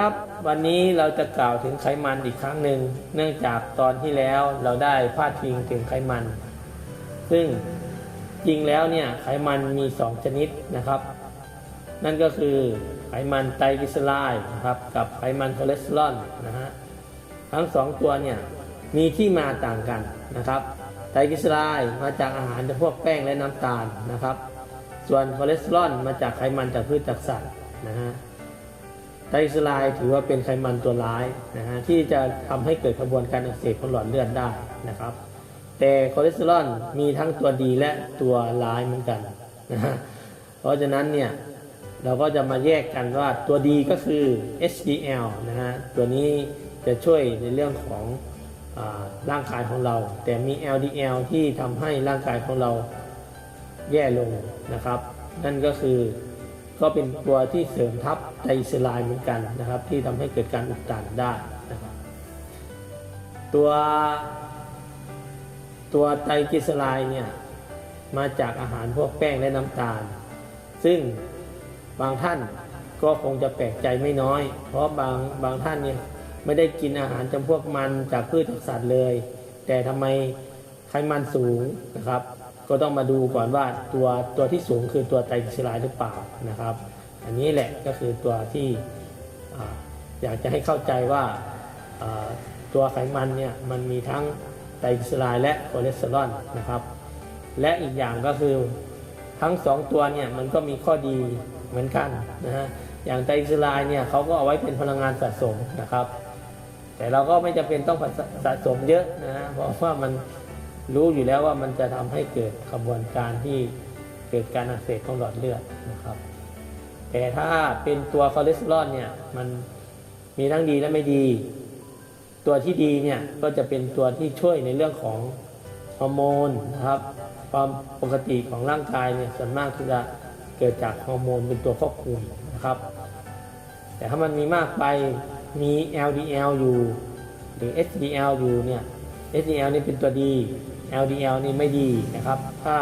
ครับวันนี้เราจะกล่าวถึงไขมันอีกครั้งหนึ่ง เนื่องจากตอนที่แล้วเราได้พาดพิงถึงไขมัน ซึ่งจริงแล้วเนี่ยไขมันมีสองชนิดนะครับ นั่นก็คือไขมันไตรกลีเซอไรด์นะครับกับไขมันคอเลสเตอรอลนะฮะทั้งสองตัวเนี่ยมีที่มาต่างกันนะครับไตรกลีเซอไรด์มาจากอาหารจำพวกแป้งและน้ำตาลนะครับ ส่วนคอเลสเตอรอลมาจากไขมันจากพืชจากสัตว์นะฮะ ไตรกลีเซอไรด์ถือว่าเป็นไขมันตัวร้ายนะฮะที่จะทำให้เกิดกระบวนการอักเสบของหลอดเลือดได้นะครับ แต่คอเลสเตอรอลมีทั้งตัวดีและตัวร้ายเหมือนกันนะฮะเพราะฉะนั้นเนี่ยเราก็จะมาแยกกันว่าตัวดีก็คือ HDL นะฮะตัวนี้จะช่วยในเรื่องของอร่างกายของเรา แต่มี LDL ที่ทำให้ร่างกายของเราแย่ลงนะครับ นั่นก็คือ ก็เป็นตัวที่เสริมทับไตรกลีเซอไรด์เหมือนกันนะครับ ที่ทำให้เกิดการอุดตันได้นะครับตัวตัวไตรกลีเซอไรด์เนี่ยมาจากอาหารพวกแป้งและน้ำตาล ซึ่งบางท่านก็คงจะแปลกใจไม่น้อย เพราะบางบางท่านเนี่ยไม่ได้กินอาหารจำพวกมันจากพืชจากสัตว์เลย แต่ทำไมไขมันสูงนะครับ ก็ต้องมาดูก่อนว่าตัวตัวที่สูงคือตัวไตรกลีเซอไรด์หรือเปล่านะครับ อันนี้แหละก็คือตัวที่ออยากจะให้เข้าใจว่าอ่าตัวไขมันเนี่ยมันมีทั้งไตรกลีเซอไรด์และคอเลสเตอรอลนะครับ และอีกอย่างก็คือทั้งสองตัวเนี่ยมันก็มีข้อดีเหมือนกันนะฮะอย่างไตรกลีเซอไรด์เนี่ยเขาก็เอาไว้เป็นพลังงานสะสมนะครับ แต่เราก็ไม่จำเป็นต้องสะสมเยอะนะฮะเพราะว่ามัน รู้อยู่แล้วว่ามันจะทำให้เกิดกระบวนการที่เกิดการอักเสบของหลอดเลือดนะครับ แต่ถ้าเป็นตัวคอเลสเตอรอลเนี่ยมันมีทั้งดีและไม่ดี ตัวที่ดีเนี่ยก็จะเป็นตัวที่ช่วยในเรื่องของฮอร์โมนนะครับ ความปกติของร่างกายเนี่ยส่วนมากที่จะเกิดจากฮอร์โมนเป็นตัวควบคุมนะครับ แต่ถ้ามันมีมากไปมี LDL อยู่ หรือ HDL อยู่เนี่ย HDL นี่เป็นตัวดี LDL นี่ไม่ดีนะครับ ถ้า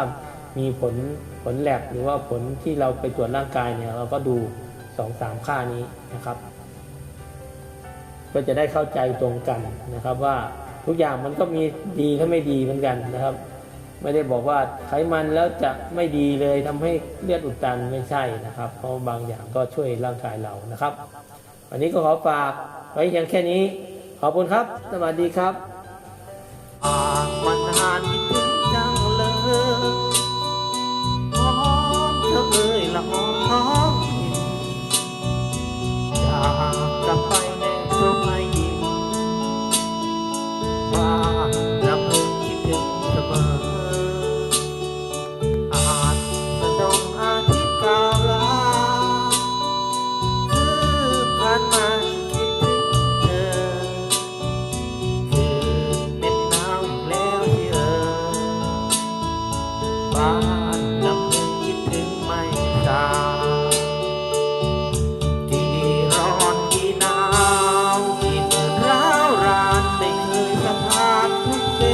มีผลผลแลบหรือว่าผลที่เราไปตรวจร่างกายเนี่ยเราก็ดู 2-3 ค่านี้นะครับ ก็จะได้เข้าใจตรงกันนะครับว่าทุกอย่างมันก็มีดีและไม่ดีเหมือนกันนะครับ ไม่ได้บอกว่าไขมันแล้วจะไม่ดีเลยทำให้เลือดอุดตันไม่ใช่นะครับ เพราะบางอย่างก็ช่วยร่างกายเรานะครับ วันนี้ก็ขอฝากไว้เพียงแค่นี้ ขอบคุณครับ สวัสดีครับ Bye.